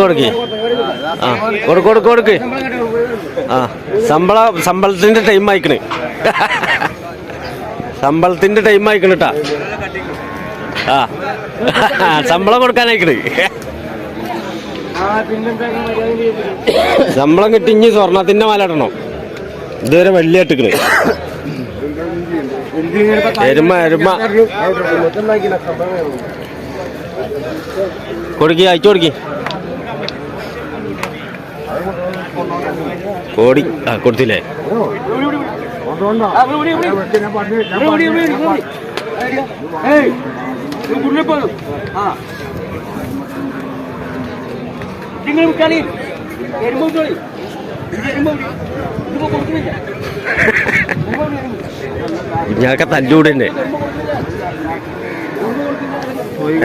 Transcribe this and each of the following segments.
കൊടുക്ക്. ആ കൊടുക്ക് കൊടുക്ക് കൊടുക്ക്. ആ ശമ്പള ശമ്പളത്തിന്റെ ടൈം ആയിക്കണ്. ശമ്പളത്തിന്റെ ടൈം ആയിക്കണ് ആ ശമ്പളം കൊടുക്കാനായിക്കണ്. ശമ്പളം കിട്ടി ഇനി സ്വർണത്തിന്റെ മാല ഇടണം. ഇതുവരെ വലിയ ഇട്ടിക്കണ്. എരുമ എരുമ. കൊടുക്കി അയച്ചു കൊടുക്കി. കോടി ആ കൊടുത്തില്ലേ? നിങ്ങൾ ഞങ്ങൾക്ക് തല്ലൂടെ തന്നെ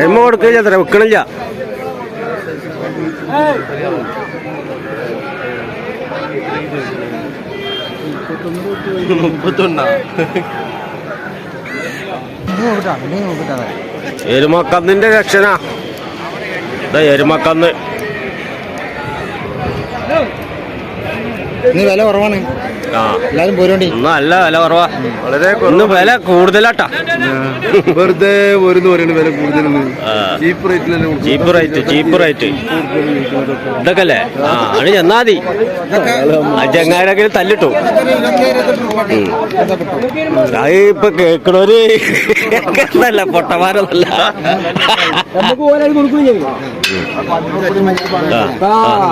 എമ്മ കൊടുക്കില്ല അത്ര വെക്കണില്ല. എരുമക്കന്നിന്റെ രക്ഷണ ഇതാ എരുമക്കന്ന്. ഇന്ന് വില കുറവാണ്. ആ. എല്ലാരും പോരോണ്ടി ഇന്ന് നല്ല വില കുറവാ. വളരെ ഇന്ന് വില കൂടുതലാട്ടാ. വെറുതെ ഒരു പറയുന്നത് വില കൂടുതലെന്ന്. ആ. ചീപ്പ് റേറ്റിലല്ലേ കൊടുക്കുന്നത്? Cheap rate cheap rate. ഇതൊക്കെ അല്ലേ ആ അത് ചെന്നാ മതി. ആ തല്ലിട്ടു. അത് ഇപ്പൊ കേക്കണോര് കേക്കണല്ല പൊട്ടമാരൊന്നല്ല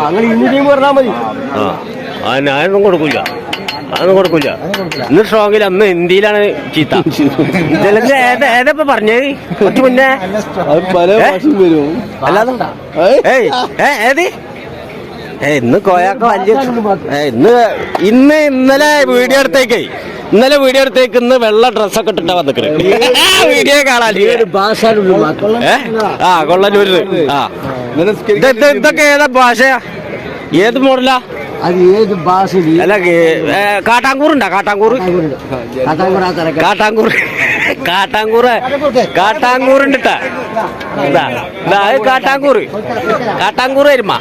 അങ്ങനെ പറഞ്ഞാൽ മതി. ആ കൊടുക്കില്ല ഞാനൊന്നും കൊടുക്കൂല. അതൊന്നും കൊടുക്കൂല. ഇന്ന് സ്ട്രോങ്ങിൽ അന്ന് ഹിന്ദിയിലാണ് ചീത്ത. ഇതിലൊക്കെ ഏതാ ഏതാ പറഞ്ഞത്? കുറച്ച് മുന്നേ. അല്ലാതെ ഏയ്. ഏ ഏത്? ഇന്ന് കോയാക്ക വലിയ ഇന്ന് ഇന്ന് ഇന്നലെ വീഡിയോ എടുത്തേക്കേ. ഇന്നലെ വീഡിയോ എടുത്തേക്ക് ഇന്ന് വെള്ള ഡ്രസ്സൊക്കെ ഇട്ടിട്ടാ വന്നിക്കണ്. വീഡിയോ കാണാൻ ആ കൊള്ളല്ലൂര് ആ. ഇതൊക്കെ ഏതാ ഭാഷയാ? ഏത് മോഡലാ? അത് ഏത് ഭാഷയിൽ അല്ല ഏ, കാട്ടാങ്കൂർ കാട്ടാങ്കൂറ്? കാട്ടാങ്കൂർ കാട്ടാങ്കൂറ് കാട്ടാങ്കൂറുണ്ട് ട്ടാ. കാട്ടാങ്കൂർ ഇതാ, കാട്ടാങ്കൂർ കാട്ടാങ്കൂറ്. കാട്ടാങ്കൂറ് എരുമ.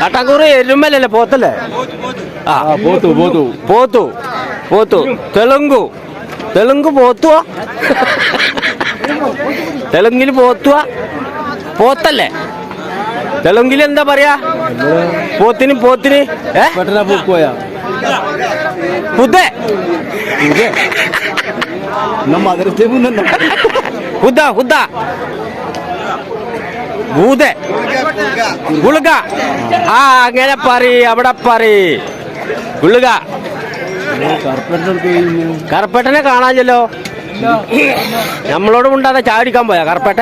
കാട്ടാങ്കൂറ് എരുമല്ലേ പോത്തല്ലേ? ആ പോത്തു പോത്തു. പോത്തു പോത്തു. തെലുങ്കു. തെലുങ്ക് പോത്തുവാ. തെലുങ്കിൽ പോത്തുവാ. പോത്തല്ലേ? തെലുങ്കിൽ എന്താ പറയാ? പോത്തിന് പോത്തിന് ഭൂത ഗുളുക. ആ അങ്ങനെ പറ അവിടെ പറ ഗുളുക. കറുപ്പേട്ടനെ കാണാഞ്ഞല്ലോ. നമ്മളോട് ഉണ്ടാതെ ചാടിക്കാൻ പോയാ കറുപ്പേട്ട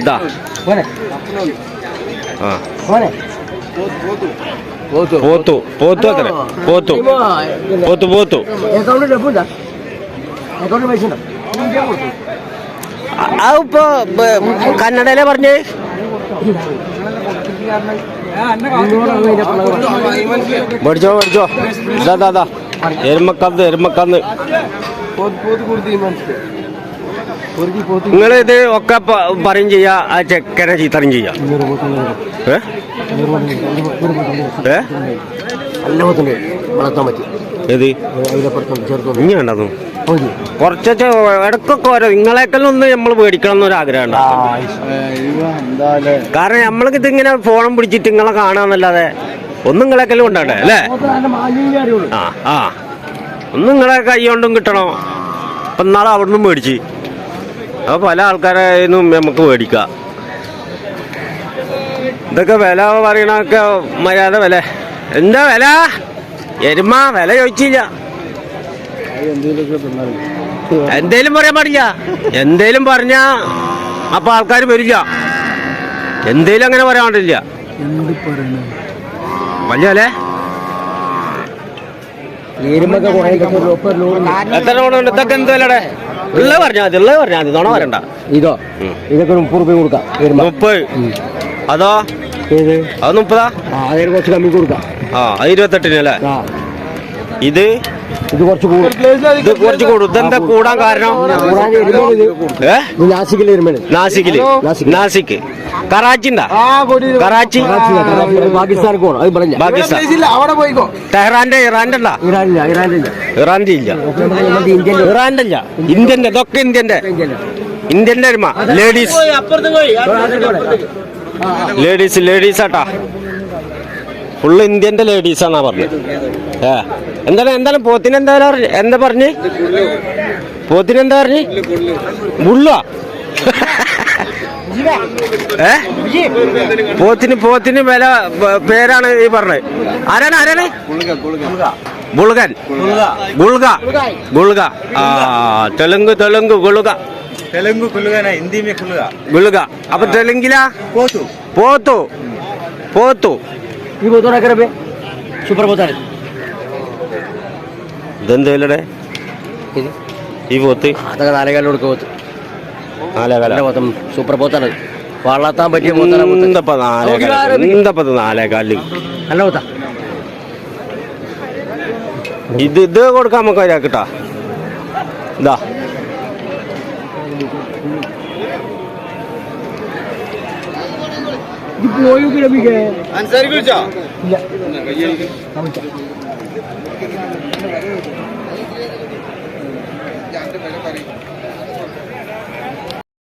ഇതാ പോത്തു. പോത്തു. അത്ര പോത്തു. പോത്തു പോത്തു. അക്കൗണ്ട് ഡെപ്പുണ്ടാ അക്കൗണ്ട് പൈസ ഉണ്ടോ? ആ ഇപ്പൊ കന്നഡയിലെ പറഞ്ഞേ? പഠിച്ചോ പഠിച്ചോ ഇതാ ദാ എരുമക്കന്ന് എരുമക്കന്ന് പോത്ത് പോത്ത് കൊടുത്ത് മനസ്സിലായി നിങ്ങൾ ഇത് ഒക്കെ പറയും ചെയ്യാ ആ ചെക്കനെ ചീത്തറിയും ചെയ്യാ. ഏത്? ഇടക്കൊക്കെ ഓരോ നിങ്ങളെക്കാളും ഒന്ന് നമ്മൾ മേടിക്കണം എന്നൊരു ആഗ്രഹം കാരണം നമ്മൾക്ക് ഇതിങ്ങനെ ഫോണും പിടിച്ചിട്ട് നിങ്ങളെ കാണാന്നല്ലാതെ ഒന്നും നിങ്ങളെക്കാളും ഉണ്ടാട്ടെ അല്ലേ? ആ ആ. ഒന്നും നിങ്ങളെ കൈ കൊണ്ടും കിട്ടണം. അപ്പം നാളെ അവിടുന്ന് മേടിച്ച്. അപ്പോൾ പല ആൾക്കാരായാലും നമുക്ക് മേടിക്കാം. ഇതൊക്കെ വില പറയണൊക്കെ മര്യാദ വില. എന്താ വില? എരുമ വില ചോദിച്ചില്ല. എന്തേലും പറയാൻ പാടില്ല. എന്തേലും പറഞ്ഞാ അപ്പൊ ആൾക്കാർ വരില്ല. എന്തേലും അങ്ങനെ പറയാൻ പാടില്ല. വലിയ അല്ലേ എത്ര ലോണുണ്ട്? ഇതൊക്കെ എന്ത് വിലടെ? ഉള്ളത് പറഞ്ഞാൽ മതി ഉള്ളത് പറഞ്ഞാൽ മതി നോണ പറയണ്ട ഇതോ. ഇതൊക്കെ മുപ്പത് രൂപ കൊടുക്കാം എരുമ മുപ്പത്. അതോ? ഏത്? അത് മുപ്പതാ? ആ അതിന് കുറച്ച് കമ്മി കൊടുക്കാം. ആ അത് ഇരുപത്തെട്ടിന് അല്ലേ? ആ. ഇത് ഇത് കുറച്ച് കൂടും. ഇത് കുറച്ച് കൂടും. ഇതെന്താ കൂടാൻ കാരണം? നാസിക്കിലെ നാസിക്കിൽ. നാസിക്. നാസിക്ക്. കറാച്ചി ഉണ്ടാ? കറാച്ചി? പാകിസ്ഥാൻ ടെഹ്റാന്റെ ഇറാന്റെ ഉണ്ടാ? ഇറാന്റെ ഇല്ല. ഇറാന്റെ ഇല്ല. ഇന്ത്യന്റെ ഇതൊക്കെ ഇന്ത്യന്റെ ഇന്ത്യന്റെ അരുമ ലേഡീസ് ലേഡീസ് ലേഡീസ് ആട്ടാ. ഫുള്ള് ഇന്ത്യന്റെ ലേഡീസാണ് പറഞ്ഞത് ഏ എന്തായാലും എന്തായാലും പോത്തിന് എന്താ എന്താ പറഞ്ഞ്? പോത്തിന് എന്താ പറഞ്ഞ്? ബുള്ളോ ഏ? പോത്തിന് പോത്തിന് വില പേരാണ് ഈ പറഞ്ഞത് ആരാണ് ആരാണ്? ഗുൾഗൻ ഗുൾഗ ഗുൾഗ ആ തെലുങ്ക് തെലുങ്ക് ഗുളുക. തെലുങ്ക് കുലുകന ഹിന്ദി മേ ഗുളുക. അപ്പൊ തെലുങ്കിലാ? പോത്തു. പോത്തു. പോത്തു. ഈ പോത്തോടെ സൂപ്പർ പോത്താണ് ഇതെന്തേലടെ ഇത്. ഈ പോത്ത്? അതൊക്കെ നാലേകാലം കൊടുക്കുക പോത്ത്. നാലേകാല? നല്ല പോത്തം. സൂപ്പർ പോത്താണ് വളർത്താൻ പറ്റിയ പോത്താണ് പോത്ത്. എന്തപ്പ നാലേകാല? എന്തപ്പ നാലേകാൽ നല്ല പോത്താ. ഇത് ഇത് കൊടുക്കാൻ നമുക്ക് ഒരാക്കിട്ടാ ഇതാ. പോയോ കിഴമിക്കേ അനുസരിച്ചോ ഇല്ല.